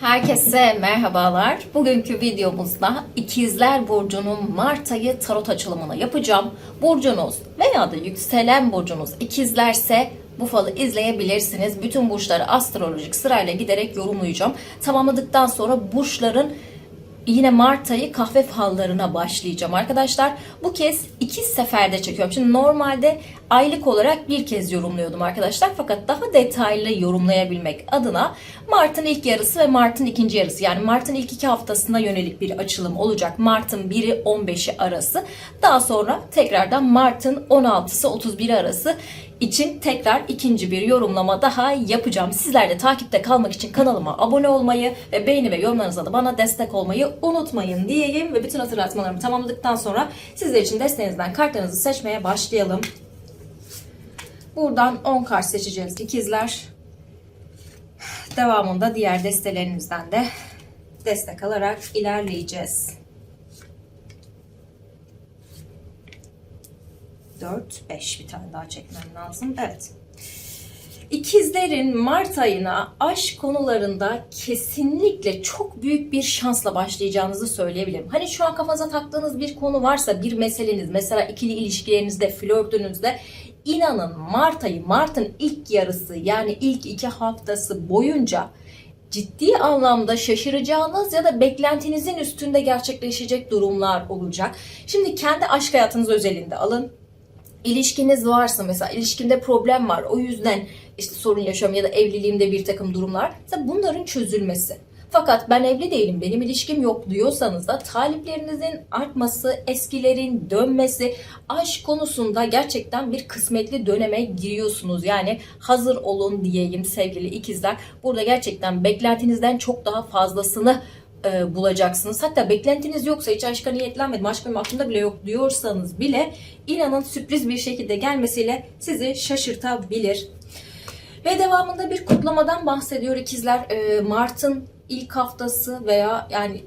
Herkese merhabalar. Bugünkü videomuzda İkizler Burcu'nun Mart ayı tarot açılımını yapacağım. Burcunuz veya da yükselen burcunuz ikizlerse bu falı izleyebilirsiniz. Bütün burçları astrolojik sırayla giderek yorumlayacağım. Tamamladıktan sonra burçların yine Mart ayı kahve fallarına başlayacağım arkadaşlar. Bu kez iki seferde çekiyorum. Şimdi normalde aylık olarak bir kez yorumluyordum arkadaşlar. Fakat daha detaylı yorumlayabilmek adına Mart'ın ilk yarısı ve Mart'ın ikinci yarısı yani Mart'ın ilk iki haftasına yönelik bir açılım olacak. Mart'ın 1'i 15'i arası. Daha sonra tekrardan Mart'ın 16'sı 31'i arası için tekrar ikinci bir yorumlama daha yapacağım. Sizler de takipte kalmak için kanalıma abone olmayı ve beğeni ve yorumlarınızla da bana destek olmayı unutmayın diyeyim ve bütün hatırlatmalarımı tamamladıktan sonra sizler için desteğinizden kartlarınızı seçmeye başlayalım. Buradan 10 kart seçeceğiz ikizler. Devamında diğer destelerinizden de destek alarak ilerleyeceğiz. 4, 5 bir tane daha çekmem lazım. Evet. İkizlerin Mart ayına aşk konularında kesinlikle çok büyük bir şansla başlayacağınızı söyleyebilirim. Hani şu an kafanıza taktığınız bir konu varsa, bir meseleniz, mesela ikili ilişkilerinizde, flörtünüzde inanın Mart ayı, Mart'ın ilk yarısı yani ilk iki haftası boyunca ciddi anlamda şaşıracağınız ya da beklentinizin üstünde gerçekleşecek durumlar olacak. Şimdi kendi aşk hayatınız özelinde alın ilişkiniz varsa mesela ilişkimde problem var o yüzden işte sorun yaşıyorum ya da evliliğimde bir takım durumlar mesela bunların çözülmesi. Fakat ben evli değilim, benim ilişkim yok diyorsanız da taliplerinizin artması, eskilerin dönmesi, aşk konusunda gerçekten bir kısmetli döneme giriyorsunuz. Yani hazır olun diyeyim sevgili ikizler. Burada gerçekten beklentinizden çok daha fazlasını e, bulacaksınız. Hatta beklentiniz yoksa hiç aşka niyetlenmedim, aşk benim aklımda bile yok diyorsanız bile inanın sürpriz bir şekilde gelmesiyle sizi şaşırtabilir. Ve devamında bir kutlamadan bahsediyor ikizler. E, Mart'ın ilk haftası veya yani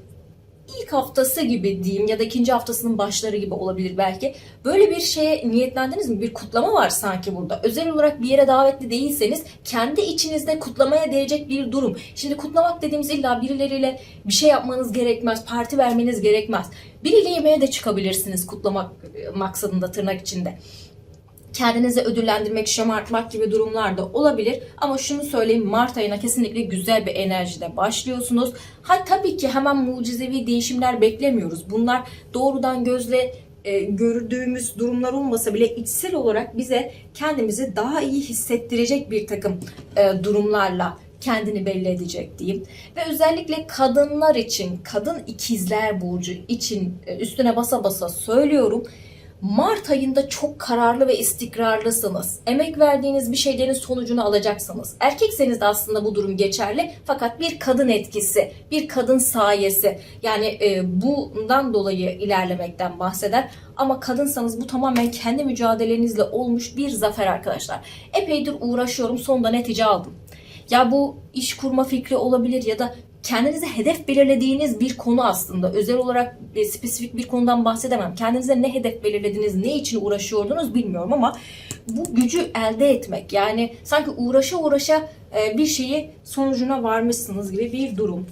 ilk haftası gibi diyeyim ya da ikinci haftasının başları gibi olabilir belki. Böyle bir şeye niyetlendiniz mi? Bir kutlama var sanki burada. Özel olarak bir yere davetli değilseniz kendi içinizde kutlamaya değecek bir durum. Şimdi kutlamak dediğimiz illa birileriyle bir şey yapmanız gerekmez, parti vermeniz gerekmez. Biriyle yemeğe de çıkabilirsiniz kutlamak e, maksadında tırnak içinde kendinizi ödüllendirmek, şımartmak gibi durumlar da olabilir. Ama şunu söyleyeyim Mart ayına kesinlikle güzel bir enerjide başlıyorsunuz. Ha tabii ki hemen mucizevi değişimler beklemiyoruz. Bunlar doğrudan gözle e, gördüğümüz durumlar olmasa bile içsel olarak bize kendimizi daha iyi hissettirecek bir takım e, durumlarla kendini belli edecek diyeyim. Ve özellikle kadınlar için, kadın ikizler burcu için e, üstüne basa basa söylüyorum. Mart ayında çok kararlı ve istikrarlısınız. Emek verdiğiniz bir şeylerin sonucunu alacaksınız. Erkekseniz de aslında bu durum geçerli. Fakat bir kadın etkisi, bir kadın sayesi yani e, bundan dolayı ilerlemekten bahseder. Ama kadınsanız bu tamamen kendi mücadelenizle olmuş bir zafer arkadaşlar. Epeydir uğraşıyorum sonunda netice aldım. Ya bu iş kurma fikri olabilir ya da kendinize hedef belirlediğiniz bir konu aslında. Özel olarak e, spesifik bir konudan bahsedemem. Kendinize ne hedef belirlediniz, ne için uğraşıyordunuz bilmiyorum ama bu gücü elde etmek yani sanki uğraşa uğraşa e, bir şeyi sonucuna varmışsınız gibi bir durum.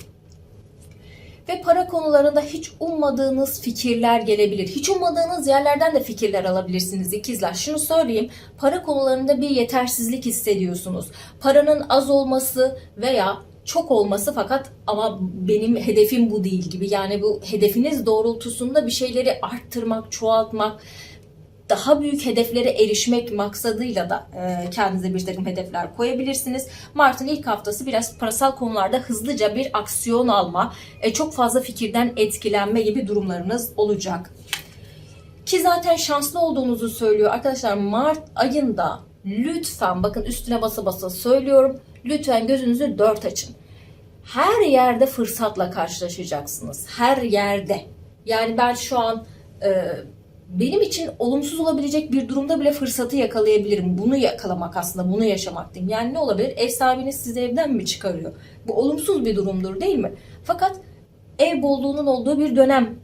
Ve para konularında hiç ummadığınız fikirler gelebilir. Hiç ummadığınız yerlerden de fikirler alabilirsiniz ikizler. Şunu söyleyeyim. Para konularında bir yetersizlik hissediyorsunuz. Paranın az olması veya çok olması fakat ama benim hedefim bu değil gibi. Yani bu hedefiniz doğrultusunda bir şeyleri arttırmak, çoğaltmak, daha büyük hedeflere erişmek maksadıyla da e, kendinize bir takım hedefler koyabilirsiniz. Mart'ın ilk haftası biraz parasal konularda hızlıca bir aksiyon alma, e, çok fazla fikirden etkilenme gibi durumlarınız olacak. Ki zaten şanslı olduğunuzu söylüyor. Arkadaşlar Mart ayında lütfen bakın üstüne basa basa söylüyorum. Lütfen gözünüzü dört açın. Her yerde fırsatla karşılaşacaksınız. Her yerde. Yani ben şu an e, benim için olumsuz olabilecek bir durumda bile fırsatı yakalayabilirim. Bunu yakalamak aslında, bunu yaşamak diyeyim. Yani ne olabilir? Ev sahibiniz sizi evden mi çıkarıyor? Bu olumsuz bir durumdur değil mi? Fakat ev bolluğunun olduğu bir dönem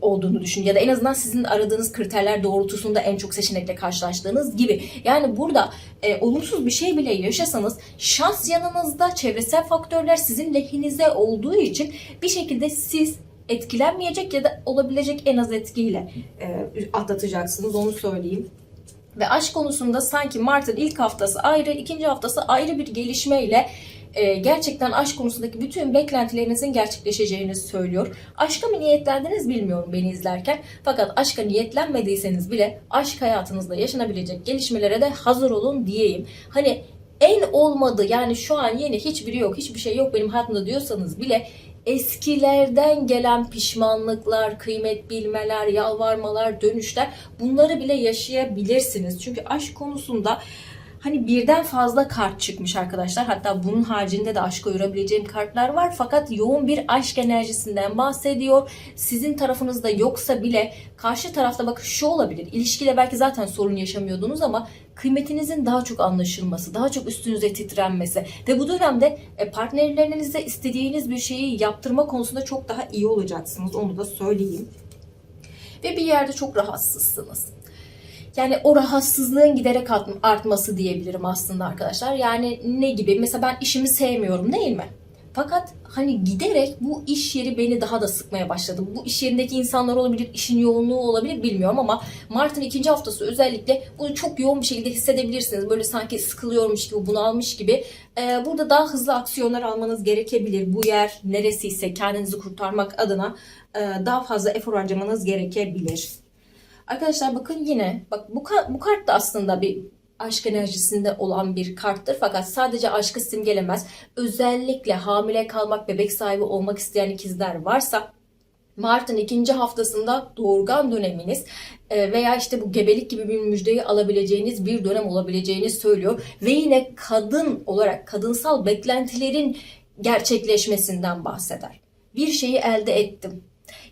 olduğunu düşün ya da en azından sizin aradığınız kriterler doğrultusunda en çok seçenekle karşılaştığınız gibi. Yani burada e, olumsuz bir şey bile yaşasanız şans yanınızda çevresel faktörler sizin lehinize olduğu için bir şekilde siz etkilenmeyecek ya da olabilecek en az etkiyle e, atlatacaksınız onu söyleyeyim. Ve aşk konusunda sanki Mart'ın ilk haftası ayrı, ikinci haftası ayrı bir gelişmeyle e, gerçekten aşk konusundaki bütün beklentilerinizin gerçekleşeceğini söylüyor. Aşka mı niyetlendiniz bilmiyorum beni izlerken. Fakat aşka niyetlenmediyseniz bile aşk hayatınızda yaşanabilecek gelişmelere de hazır olun diyeyim. Hani en olmadı yani şu an yeni hiçbiri yok, hiçbir şey yok benim hayatımda diyorsanız bile eskilerden gelen pişmanlıklar, kıymet bilmeler, yalvarmalar, dönüşler bunları bile yaşayabilirsiniz. Çünkü aşk konusunda hani birden fazla kart çıkmış arkadaşlar. Hatta bunun haricinde de aşka yorabileceğim kartlar var. Fakat yoğun bir aşk enerjisinden bahsediyor. Sizin tarafınızda yoksa bile karşı tarafta bakın şu olabilir. İlişkide belki zaten sorun yaşamıyordunuz ama kıymetinizin daha çok anlaşılması, daha çok üstünüze titrenmesi ve bu dönemde e, partnerlerinize istediğiniz bir şeyi yaptırma konusunda çok daha iyi olacaksınız. Onu da söyleyeyim. Ve bir yerde çok rahatsızsınız. Yani o rahatsızlığın giderek art- artması diyebilirim aslında arkadaşlar. Yani ne gibi? Mesela ben işimi sevmiyorum değil mi? Fakat hani giderek bu iş yeri beni daha da sıkmaya başladı. Bu iş yerindeki insanlar olabilir, işin yoğunluğu olabilir bilmiyorum ama Mart'ın ikinci haftası özellikle bunu çok yoğun bir şekilde hissedebilirsiniz. Böyle sanki sıkılıyormuş gibi, bunalmış gibi. Ee, burada daha hızlı aksiyonlar almanız gerekebilir. Bu yer neresiyse kendinizi kurtarmak adına e, daha fazla efor harcamanız gerekebilir. Arkadaşlar bakın yine bak bu, bu kart da aslında bir aşk enerjisinde olan bir karttır fakat sadece aşkı simgelemez. Özellikle hamile kalmak, bebek sahibi olmak isteyen ikizler varsa Mart'ın ikinci haftasında doğurgan döneminiz e, veya işte bu gebelik gibi bir müjdeyi alabileceğiniz bir dönem olabileceğini söylüyor. Ve yine kadın olarak kadınsal beklentilerin gerçekleşmesinden bahseder. Bir şeyi elde ettim.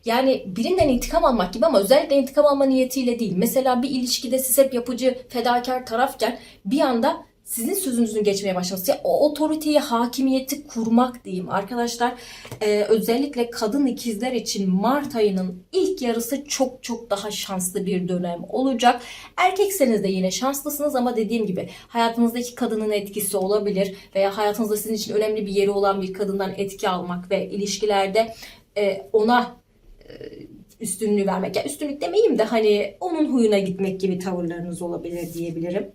Yani birinden intikam almak gibi ama özellikle intikam alma niyetiyle değil. Mesela bir ilişkide siz hep yapıcı, fedakar tarafken bir anda sizin sözünüzün geçmeye başlaması. Ya, o otoriteyi, hakimiyeti kurmak diyeyim arkadaşlar. Ee, özellikle kadın ikizler için Mart ayının ilk yarısı çok çok daha şanslı bir dönem olacak. Erkekseniz de yine şanslısınız ama dediğim gibi hayatınızdaki kadının etkisi olabilir veya hayatınızda sizin için önemli bir yeri olan bir kadından etki almak ve ilişkilerde e, ona e, üstünlüğü vermek. Yani üstünlük demeyeyim de hani onun huyuna gitmek gibi tavırlarınız olabilir diyebilirim.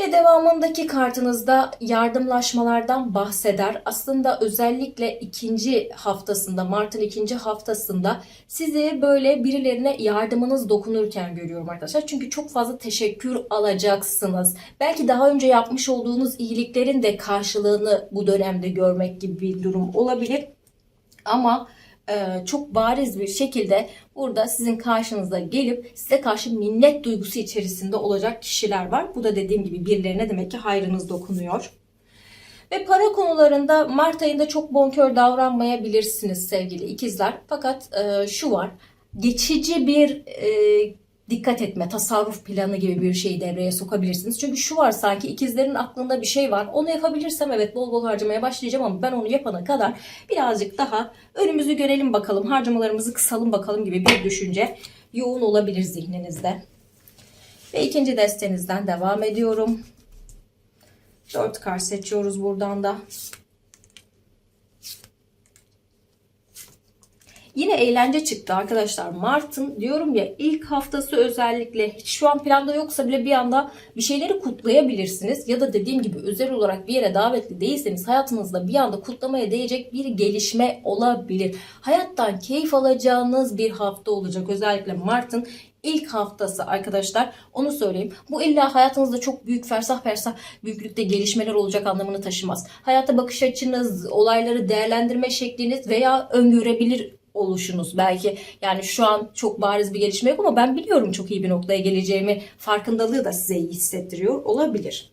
Ve devamındaki kartınızda yardımlaşmalardan bahseder. Aslında özellikle ikinci haftasında, Mart'ın ikinci haftasında sizi böyle birilerine yardımınız dokunurken görüyorum arkadaşlar. Çünkü çok fazla teşekkür alacaksınız. Belki daha önce yapmış olduğunuz iyiliklerin de karşılığını bu dönemde görmek gibi bir durum olabilir. Ama e, çok bariz bir şekilde burada sizin karşınıza gelip size karşı minnet duygusu içerisinde olacak kişiler var. Bu da dediğim gibi birilerine demek ki hayrınız dokunuyor. Ve para konularında Mart ayında çok bonkör davranmayabilirsiniz sevgili ikizler. Fakat e, şu var. Geçici bir e, dikkat etme, tasarruf planı gibi bir şeyi devreye sokabilirsiniz. Çünkü şu var sanki ikizlerin aklında bir şey var. Onu yapabilirsem evet bol bol harcamaya başlayacağım ama ben onu yapana kadar birazcık daha önümüzü görelim bakalım, harcamalarımızı kısalım bakalım gibi bir düşünce yoğun olabilir zihninizde. Ve ikinci destenizden devam ediyorum. Dört kart seçiyoruz buradan da. Yine eğlence çıktı arkadaşlar. Mart'ın diyorum ya ilk haftası özellikle hiç şu an planda yoksa bile bir anda bir şeyleri kutlayabilirsiniz. Ya da dediğim gibi özel olarak bir yere davetli değilseniz hayatınızda bir anda kutlamaya değecek bir gelişme olabilir. Hayattan keyif alacağınız bir hafta olacak. Özellikle Mart'ın ilk haftası arkadaşlar. Onu söyleyeyim. Bu illa hayatınızda çok büyük fersah fersah büyüklükte gelişmeler olacak anlamını taşımaz. Hayata bakış açınız, olayları değerlendirme şekliniz veya öngörebilir oluşunuz belki yani şu an çok bariz bir gelişme yok ama ben biliyorum çok iyi bir noktaya geleceğimi farkındalığı da size iyi hissettiriyor olabilir.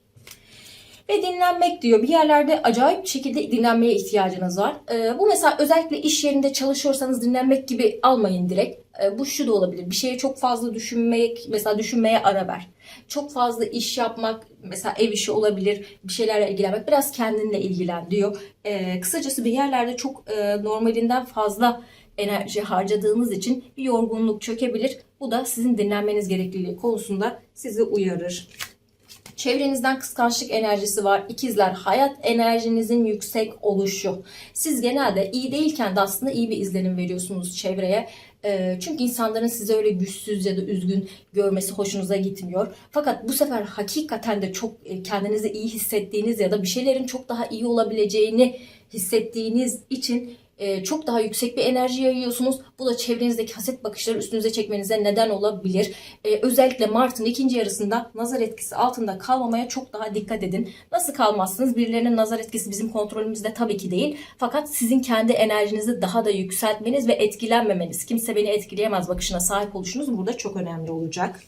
Ve dinlenmek diyor. Bir yerlerde acayip bir şekilde dinlenmeye ihtiyacınız var. Ee, bu mesela özellikle iş yerinde çalışıyorsanız dinlenmek gibi almayın direkt. Ee, bu şu da olabilir. Bir şeye çok fazla düşünmek, mesela düşünmeye ara ver. Çok fazla iş yapmak, mesela ev işi olabilir, bir şeylerle ilgilenmek, biraz kendinle ilgilen diyor. Ee, kısacası bir yerlerde çok e, normalinden fazla enerji harcadığınız için bir yorgunluk çökebilir. Bu da sizin dinlenmeniz gerekliliği konusunda sizi uyarır. Çevrenizden kıskançlık enerjisi var. İkizler hayat enerjinizin yüksek oluşu. Siz genelde iyi değilken de aslında iyi bir izlenim veriyorsunuz çevreye. Ee, Çünkü insanların sizi öyle güçsüz ya da üzgün görmesi hoşunuza gitmiyor. Fakat bu sefer hakikaten de çok e, kendinizi iyi hissettiğiniz ya da bir şeylerin çok daha iyi olabileceğini hissettiğiniz için e, çok daha yüksek bir enerji yayıyorsunuz. Bu da çevrenizdeki haset bakışları üstünüze çekmenize neden olabilir. E, özellikle Mart'ın ikinci yarısında nazar etkisi altında kalmamaya çok daha dikkat edin. Nasıl kalmazsınız? Birilerinin nazar etkisi bizim kontrolümüzde tabii ki değil. Fakat sizin kendi enerjinizi daha da yükseltmeniz ve etkilenmemeniz, kimse beni etkileyemez bakışına sahip oluşunuz burada çok önemli olacak.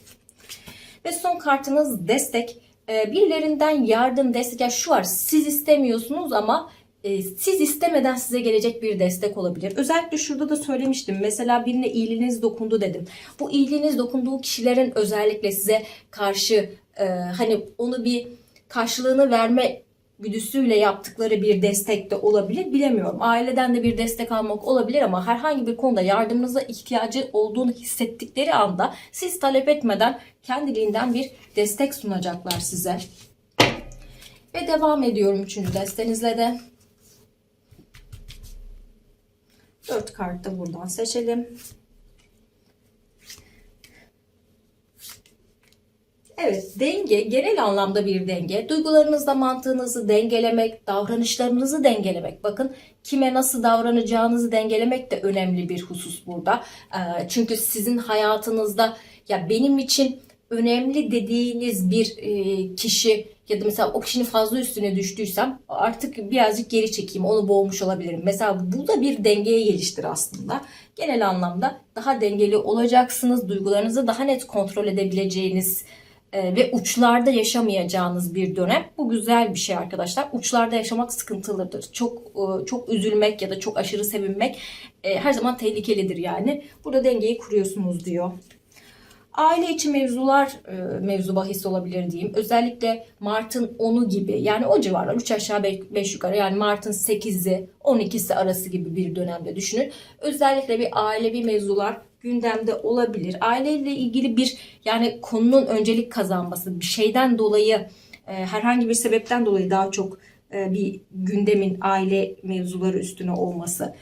Ve son kartınız destek. Ee, birilerinden yardım, destek. Yani şu var siz istemiyorsunuz ama siz istemeden size gelecek bir destek olabilir. Özellikle şurada da söylemiştim. Mesela birine iyiliğiniz dokundu dedim. Bu iyiliğiniz dokunduğu kişilerin özellikle size karşı e, hani onu bir karşılığını verme güdüsüyle yaptıkları bir destek de olabilir. Bilemiyorum. Aileden de bir destek almak olabilir ama herhangi bir konuda yardımınıza ihtiyacı olduğunu hissettikleri anda siz talep etmeden kendiliğinden bir destek sunacaklar size. Ve devam ediyorum üçüncü destenizle de. Dört kart da buradan seçelim. Evet, denge genel anlamda bir denge. Duygularınızla mantığınızı dengelemek, davranışlarınızı dengelemek. Bakın kime nasıl davranacağınızı dengelemek de önemli bir husus burada. Ee, Çünkü sizin hayatınızda ya benim için önemli dediğiniz bir e, kişi ya da mesela o kişinin fazla üstüne düştüysem artık birazcık geri çekeyim onu boğmuş olabilirim. Mesela bu da bir dengeye geliştir aslında. Genel anlamda daha dengeli olacaksınız. Duygularınızı daha net kontrol edebileceğiniz e, ve uçlarda yaşamayacağınız bir dönem. Bu güzel bir şey arkadaşlar. Uçlarda yaşamak sıkıntılıdır. Çok e, çok üzülmek ya da çok aşırı sevinmek e, her zaman tehlikelidir yani. Burada dengeyi kuruyorsunuz diyor. Aile içi mevzular e, mevzu bahis olabilir diyeyim. Özellikle Mart'ın 10'u gibi yani o civarlar 3 aşağı 5 yukarı yani Mart'ın 8'i 12'si arası gibi bir dönemde düşünün. Özellikle bir ailevi mevzular gündemde olabilir. Aileyle ilgili bir yani konunun öncelik kazanması bir şeyden dolayı e, herhangi bir sebepten dolayı daha çok e, bir gündemin aile mevzuları üstüne olması.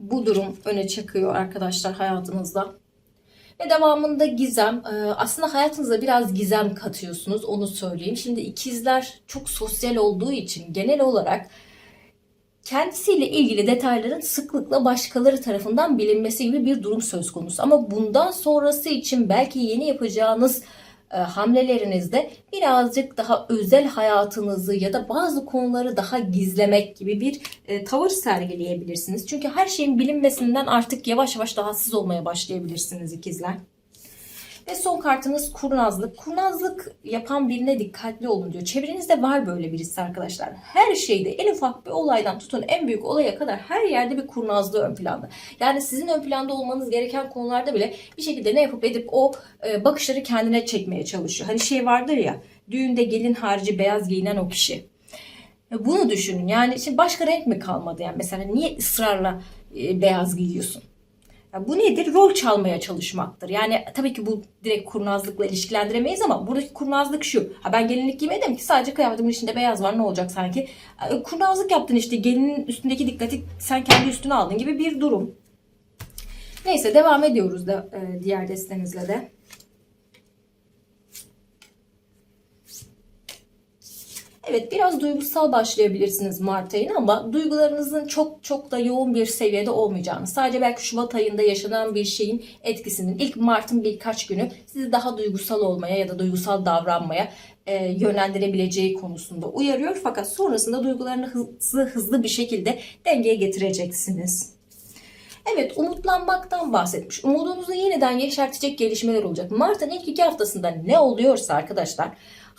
Bu durum öne çıkıyor arkadaşlar hayatınızda. Ve devamında gizem. Ee, Aslında hayatınıza biraz gizem katıyorsunuz onu söyleyeyim. Şimdi ikizler çok sosyal olduğu için genel olarak kendisiyle ilgili detayların sıklıkla başkaları tarafından bilinmesi gibi bir durum söz konusu. Ama bundan sonrası için belki yeni yapacağınız e, hamlelerinizde birazcık daha özel hayatınızı ya da bazı konuları daha gizlemek gibi bir e, tavır sergileyebilirsiniz. Çünkü her şeyin bilinmesinden artık yavaş yavaş rahatsız olmaya başlayabilirsiniz ikizler. Ve son kartınız kurnazlık. Kurnazlık yapan birine dikkatli olun diyor. Çevrenizde var böyle birisi arkadaşlar. Her şeyde en ufak bir olaydan tutun en büyük olaya kadar her yerde bir kurnazlığı ön planda. Yani sizin ön planda olmanız gereken konularda bile bir şekilde ne yapıp edip o e, bakışları kendine çekmeye çalışıyor. Hani şey vardır ya düğünde gelin harici beyaz giyinen o kişi. E, Bunu düşünün. Yani şimdi başka renk mi kalmadı yani mesela niye ısrarla e, beyaz giyiyorsun? Bu nedir? Rol çalmaya çalışmaktır. Yani tabii ki bu direkt kurnazlıkla ilişkilendiremeyiz ama buradaki kurnazlık şu. Ha ben gelinlik giymedim ki sadece kıyafetimin içinde beyaz var ne olacak sanki. E, Kurnazlık yaptın işte gelinin üstündeki dikkati sen kendi üstüne aldın gibi bir durum. Neyse devam ediyoruz da e, diğer destemizle de. Evet biraz duygusal başlayabilirsiniz Mart ayına ama duygularınızın çok çok da yoğun bir seviyede olmayacağını sadece belki Şubat ayında yaşanan bir şeyin etkisinin ilk Mart'ın birkaç günü sizi daha duygusal olmaya ya da duygusal davranmaya e, yönlendirebileceği konusunda uyarıyor. Fakat sonrasında duygularını hızlı hızlı bir şekilde dengeye getireceksiniz. Evet umutlanmaktan bahsetmiş. Umudunuzu yeniden yeşertecek gelişmeler olacak. Mart'ın ilk iki haftasında ne oluyorsa arkadaşlar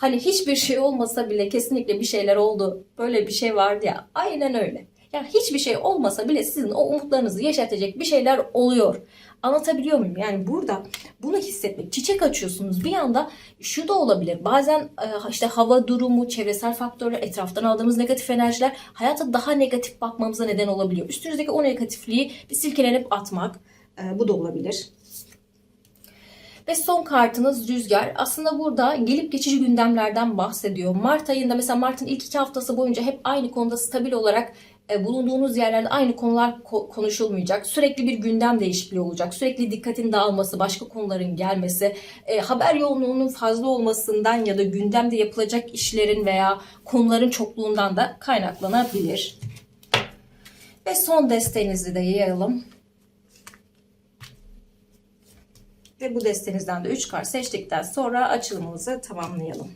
hani hiçbir şey olmasa bile kesinlikle bir şeyler oldu. Böyle bir şey vardı ya aynen öyle. Yani hiçbir şey olmasa bile sizin o umutlarınızı yaşatacak bir şeyler oluyor. Anlatabiliyor muyum? Yani burada bunu hissetmek. Çiçek açıyorsunuz bir anda şu da olabilir. Bazen e, işte hava durumu, çevresel faktörler, etraftan aldığımız negatif enerjiler hayata daha negatif bakmamıza neden olabiliyor. Üstünüzdeki o negatifliği bir silkelenip atmak e, bu da olabilir. Ve son kartınız rüzgar. Aslında burada gelip geçici gündemlerden bahsediyor. Mart ayında mesela Mart'ın ilk iki haftası boyunca hep aynı konuda stabil olarak e, bulunduğunuz yerlerde aynı konular ko- konuşulmayacak. Sürekli bir gündem değişikliği olacak. Sürekli dikkatin dağılması, başka konuların gelmesi, e, haber yoğunluğunun fazla olmasından ya da gündemde yapılacak işlerin veya konuların çokluğundan da kaynaklanabilir. Ve son desteğinizi de yayalım. Ve bu destenizden de 3 kart seçtikten sonra açılımımızı tamamlayalım.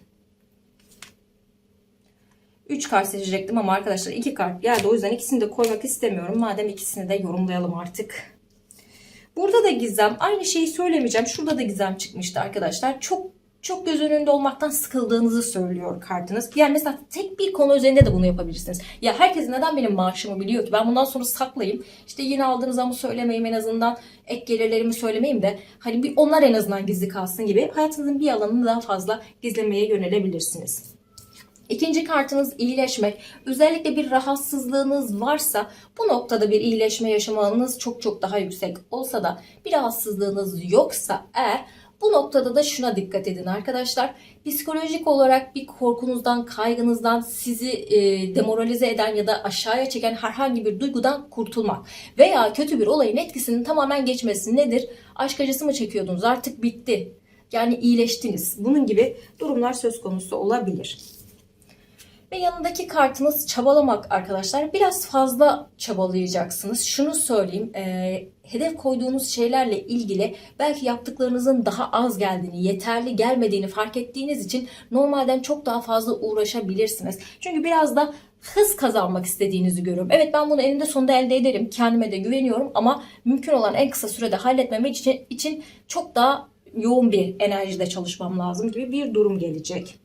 3 kart seçecektim ama arkadaşlar 2 kart geldi. O yüzden ikisini de koymak istemiyorum. Madem ikisini de yorumlayalım artık. Burada da gizem. Aynı şeyi söylemeyeceğim. Şurada da gizem çıkmıştı arkadaşlar. Çok çok göz önünde olmaktan sıkıldığınızı söylüyor kartınız. Yani mesela tek bir konu üzerinde de bunu yapabilirsiniz. Ya herkes neden benim maaşımı biliyor ki? Ben bundan sonra saklayayım. İşte yeni aldığınız zamı söylemeyeyim en azından. Ek gelirlerimi söylemeyeyim de hani bir onlar en azından gizli kalsın gibi. Hayatınızın bir alanını daha fazla gizlemeye yönelebilirsiniz. İkinci kartınız iyileşmek. Özellikle bir rahatsızlığınız varsa bu noktada bir iyileşme yaşamanız çok çok daha yüksek olsa da bir rahatsızlığınız yoksa eğer bu noktada da şuna dikkat edin arkadaşlar. Psikolojik olarak bir korkunuzdan, kaygınızdan sizi e, demoralize eden ya da aşağıya çeken herhangi bir duygudan kurtulmak veya kötü bir olayın etkisinin tamamen geçmesi nedir? Aşk acısı mı çekiyordunuz? Artık bitti. Yani iyileştiniz. Bunun gibi durumlar söz konusu olabilir. Ve yanındaki kartınız çabalamak arkadaşlar. Biraz fazla çabalayacaksınız. Şunu söyleyeyim. e, hedef koyduğunuz şeylerle ilgili belki yaptıklarınızın daha az geldiğini, yeterli gelmediğini fark ettiğiniz için normalden çok daha fazla uğraşabilirsiniz. Çünkü biraz da hız kazanmak istediğinizi görüyorum. Evet ben bunu eninde sonunda elde ederim. Kendime de güveniyorum ama mümkün olan en kısa sürede halletmem için, için çok daha yoğun bir enerjide çalışmam lazım gibi bir durum gelecek.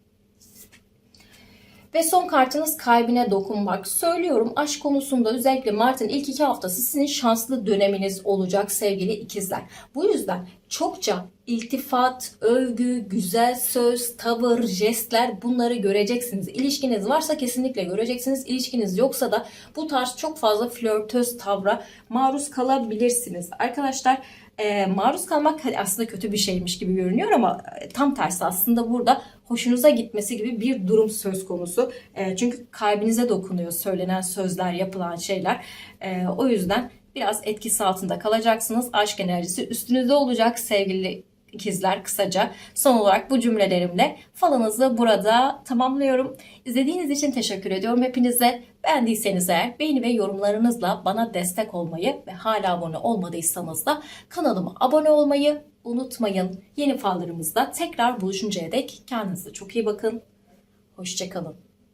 Ve son kartınız kalbine dokunmak. Söylüyorum aşk konusunda özellikle Mart'ın ilk iki haftası sizin şanslı döneminiz olacak sevgili ikizler. Bu yüzden çokça iltifat, övgü, güzel söz, tavır, jestler bunları göreceksiniz. İlişkiniz varsa kesinlikle göreceksiniz. İlişkiniz yoksa da bu tarz çok fazla flörtöz tavra maruz kalabilirsiniz. Arkadaşlar e, maruz kalmak aslında kötü bir şeymiş gibi görünüyor ama e, tam tersi aslında burada hoşunuza gitmesi gibi bir durum söz konusu. E, çünkü kalbinize dokunuyor söylenen sözler, yapılan şeyler. O yüzden biraz etkisi altında kalacaksınız. Aşk enerjisi üstünüzde olacak sevgili ikizler kısaca. Son olarak bu cümlelerimle falınızı burada tamamlıyorum. İzlediğiniz için teşekkür ediyorum hepinize. Beğendiyseniz eğer beğeni ve yorumlarınızla bana destek olmayı ve hala abone olmadıysanız da kanalıma abone olmayı unutmayın. Yeni fallarımızda tekrar buluşuncaya dek kendinize çok iyi bakın. Hoşçakalın.